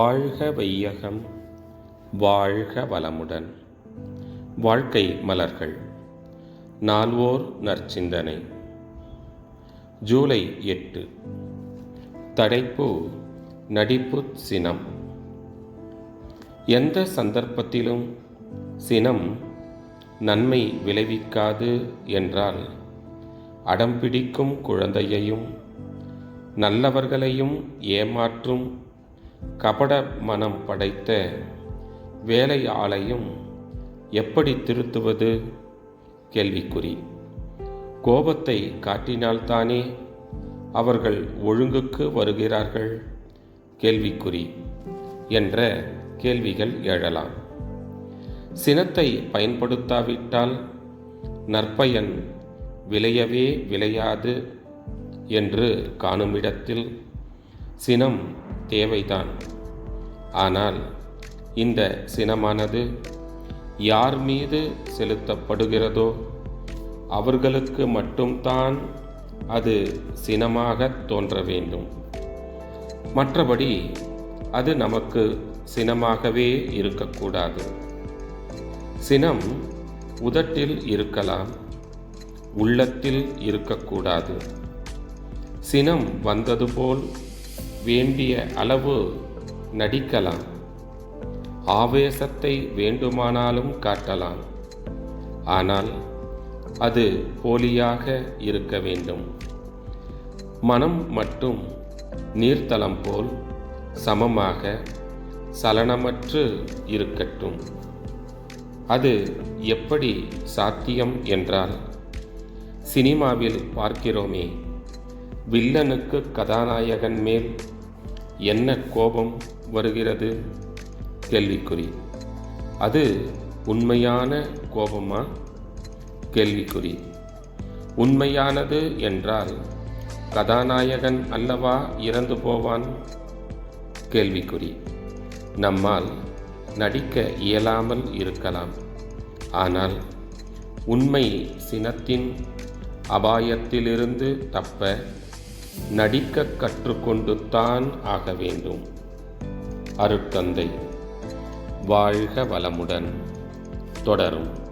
வாழ்க வையகம் வாழ்க வளமுடன். வாழ்க்கை மலர்கள் நால்வோர் நற்சிந்தனை. ஜூலை எட்டு. தடைப்பு நடிப்பு சினம். எந்த சந்தர்ப்பத்திலும் சினம் நன்மை விளைவிக்காது என்றால் அடம்பிடிக்கும் குழந்தையையும் நல்லவர்களையும் ஏமாற்றும் கபட மனம் படைத்த வேலையாளையும் எப்படி திருத்துவது? கேள்விக்குறி. கோபத்தை காட்டினால்தானே அவர்கள் ஒழுங்குக்கு வருகிறார்கள்? கேள்விக்குறி என்ற கேள்விகள் எழலாம். சினத்தை பயன்படுத்தாவிட்டால் நற்பயன் விளையவே விளையாது என்று காணுமிடத்தில் சினம் தேவைதான். ஆனால் இந்த சினமானது யார் மீது செலுத்தப்படுகிறதோ அவர்களுக்கு மட்டும்தான் அது சினமாக தோன்ற வேண்டும். மற்றபடி அது நமக்கு சினமாகவே இருக்கக்கூடாது. சினம் உதட்டில் இருக்கலாம் உள்ளத்தில் இருக்கக்கூடாது. சினம் வந்தது போல் வேண்டிய அளவு நடிக்கலாம். ஆவேசத்தை வேண்டுமானாலும் காட்டலாம். ஆனால் அது போலியாக இருக்க வேண்டும். மனம் மட்டும் நீர்த்தளம் போல் சமமாக சலனமற்று இருக்கட்டும். அது எப்படி சாத்தியம் என்றால் சினிமாவில் பார்க்கிறோமே வில்லனுக்கு கதாநாயகன் மேல் என்ன கோபம் வருகிறது? கேள்விக்குறி. அது உண்மையான கோபமா? கேள்விக்குறி. உண்மையானது என்றால் கதாநாயகன் அல்லவா இறந்து போவான்? கேள்விக்குறி. நம்மால் நடிக்க இயலாமல் இருக்கலாம். ஆனால் உண்மை சினத்தின் அபாயத்திலிருந்து தப்ப நடிக்க கற்றுக்கொண்டு தான் ஆக வேண்டும். அருட்தந்தை. வாழ்க வளமுடன். தொடரும்.